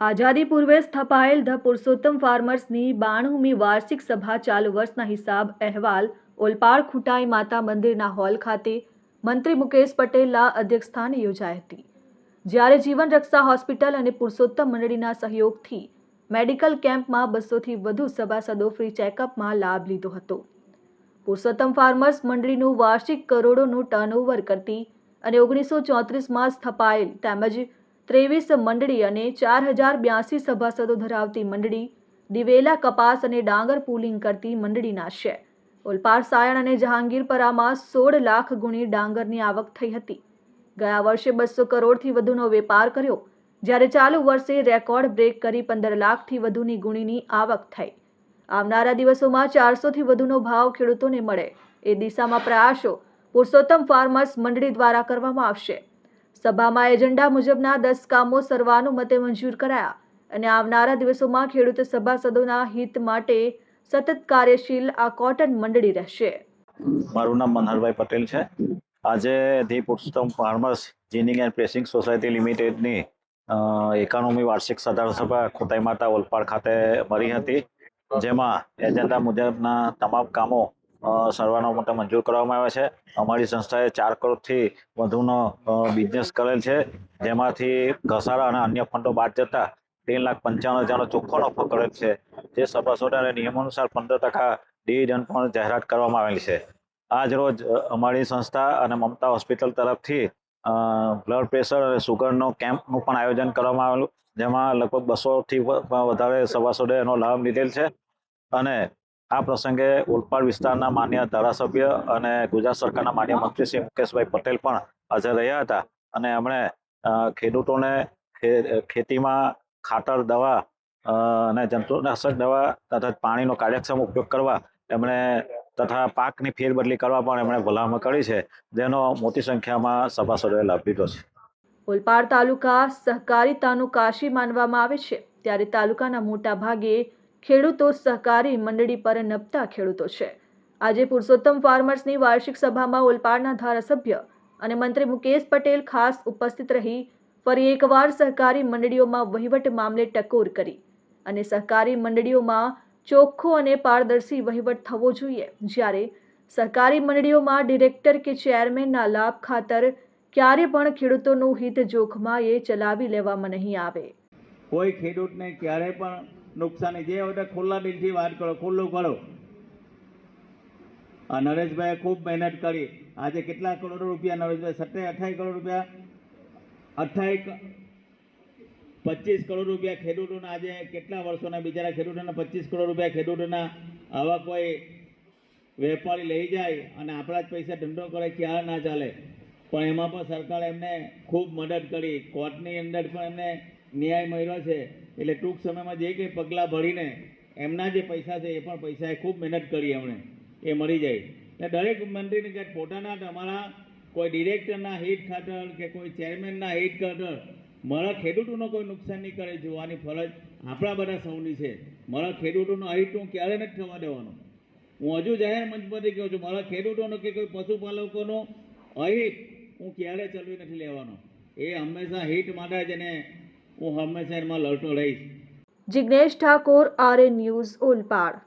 આઝાદી પૂર્વે સ્થપાયેલ ધ પુરુષોત્તમ ફાર્મર્સની બાણુમી વાર્ષિક સભા ચાલુ વર્ષના હિસાબ અહેવાલ ઓલપાડ ખુટાઈ માતા મંદિરના હોલ ખાતે મંત્રી મુકેશ પટેલના અધ્યક્ષસ્થાને યોજાઈ હતી. જ્યારે જીવન રક્ષા હોસ્પિટલ અને પુરુષોત્તમ મંડળીના સહયોગથી મેડિકલ કેમ્પમાં બસોથી વધુ સભાસદો ફ્રી ચેકઅપમાં લાભ લીધો હતો. પુરુષોત્તમ ફાર્મર્સ મંડળીનું વાર્ષિક કરોડોનું ટર્નઓવર કરતી અને ઓગણીસો ચોત્રીસમાં સ્થપાયેલ તેમજ ત્રેવીસ મંડળી અને ચાર હજાર બ્યાસી સભાસદો ધરાવતી મંડળી, દિવેલા કપાસ અને ડાંગર પુલિંગ કરતી મંડળીના છે. ઓલપાડ સાયણ અને જહાંગીરપરામાં સોળ લાખ ગુણી ડાંગરની આવક થઈ હતી. ગયા વર્ષે બસો કરોડથી વધુનો વેપાર કર્યો, જ્યારે ચાલુ વર્ષે રેકોર્ડ બ્રેક કરી પંદર લાખથી વધુની ગુણીની આવક થઈ. આવનારા દિવસોમાં ચારસોથી વધુનો ભાવ ખેડૂતોને મળે. એ દિશામાં પ્રયાસો પુરુષોત્તમ ફાર્મર્સ મંડળી દ્વારા કરવામાં આવશે. સભામાં એજન્ડા મુજબના દસ કામો સર્વાનુમતે મંજૂર કરાયા અને આવનારા દિવસોમાં ખેડૂત સભાસદોના હિત માટે સતત કાર્યશીલ આ કોટન મંડળી રહેશે. મારું નામ મનહરભાઈ પટેલ છે. આજે the Purushottam farmers ginning and pressing society લિમિટેડની એકાણુમી વાર્ષિક સાધારણ સભા ખોટાઈ માતા ઓલપાડ ખાતે મળી હતી, જેમાં એજન્ડા મુજબના તમામ કામો અ, માટે મંજૂર કરવામાં આવ્યા છે. અમારી સંસ્થાએ ચાર કરોડથી વધુનો બિઝનેસ કરેલ છે. જેમાંથી ઘસારા અને અન્ય ફંડો બાદ જતા ત્રણ લાખ પંચાવન હજારનો ચોખ્ખો નફો કરેલ છે. જે સભાસદોને નિયમો અનુસાર પંદર ટકા ડિવિડન્ડ પણ જાહેરાત કરવામાં આવેલી છે. આજ રોજ અમારી સંસ્થા અને મમતા હોસ્પિટલ તરફથી બ્લડ પ્રેશર અને સુગરનો કેમ્પનું પણ આયોજન કરવામાં આવેલું જેમાં લગભગ બસોથી વધારે સભાસદોએ એનો લાભ લીધેલ છે. અને આ પ્રસંગે ઓલપાડ વિસ્તારના માન્ય ધારાસભ્ય અને ગુજરાત સરકારના માન્ય મંત્રી શ્રી મુકેશભાઈ પટેલ પણ હાજર રહ્યા હતા અને એમણે ખેડૂતોને ખેતીમાં ખાતર દવા અને જંતુનાશક દવા તથા પાણીનો કાર્યક્ષમ ઉપયોગ કરવા એમણે તથા પાકની ફેરબદલી કરવા પણ એમણે ભલામણ કરી છે, જેનો મોટી સંખ્યામાં સભાસદોએ લાભ લીધો છે. ઓલપાડ તાલુકા સહકારિતાનું કાશી માનવામાં આવે છે. ત્યારે તાલુકાના મોટા ભાગે ખેડૂતો સહકારી મંડળી પર નપતા ખેડૂતો છે. આજે પુરુષોત્તમ ફાર્મર્સની વાર્ષિક સભામાં ઓલપાડના ધારાસભ્ય અને મંત્રી મુકેશ પટેલ ખાસ ઉપસ્થિત રહી, ફરી એકવાર સહકારી મંડળીઓમાં વહીવટ મામલે ટકોર કરી અને સહકારી મંડળીઓમાં ચોખ્ખો અને પારદર્શી વહીવટ થવો જોઈએ. જ્યારે સહકારી મંડળીઓમાં ડિરેક્ટર કે ચેરમેનના લાભ ખાતર ક્યારે પણ ખેડૂતોનું હિત જોખમાએ ચલાવી લેવામાં નહીં આવે. કોઈ ખેડૂતને ક્યારે પણ નુકસાની. જે હોય ખુલ્લા દિલથી વાત કરો, ખુલ્લું કરો. આ નરેશભાઈએ ખૂબ મહેનત કરી. આજે કેટલા કરોડ રૂપિયા નરેશભાઈ, સત્તર અઠાવીસ કરોડ રૂપિયા અઠાવીસ પચીસ કરોડ રૂપિયા ખેડૂતોના આજે કેટલા વર્ષોના બિચારા ખેડૂતોના પચીસ કરોડ રૂપિયા ખેડૂતોના આવા કોઈ વેપારી લઈ જાય અને આપણા જ પૈસા ધંધો કરે, ક્યારે ના ચાલે. પણ એમાં પણ સરકારે એમને ખૂબ મદદ કરી. કોર્ટની અંદર પણ એમને ન્યાય મળ્યો છે. એટલે ટૂંક સમયમાં જે કંઈ પગલાં ભરીને એમના જે પૈસા છે એ પણ પૈસાએ ખૂબ મહેનત કરી એમણે. એ મળી જાય. એટલે દરેક મંત્રીને કે પોતાના તમારા કોઈ ડિરેક્ટરના હિત ખાતર કે કોઈ ચેરમેનના હિત ખાતર મારા ખેડૂતોનો કોઈ નુકસાન નહીં કરે જોવાની ફરજ આપણા બધા સૌની છે. મારા ખેડૂતોનો અહિત હું ક્યારે નથી થવા દેવાનો. હું હજુ જાહેર મંચ પરથી કહું છું, મારા ખેડૂતોનો કે કોઈ પશુપાલકોનો અહિત હું ક્યારે ચલવી નથી લેવાનો. એ હંમેશા હિત માટે જ એને હું હંમેશા એમાં લડતો રહીશ. Jignesh Thakor RA news Olpad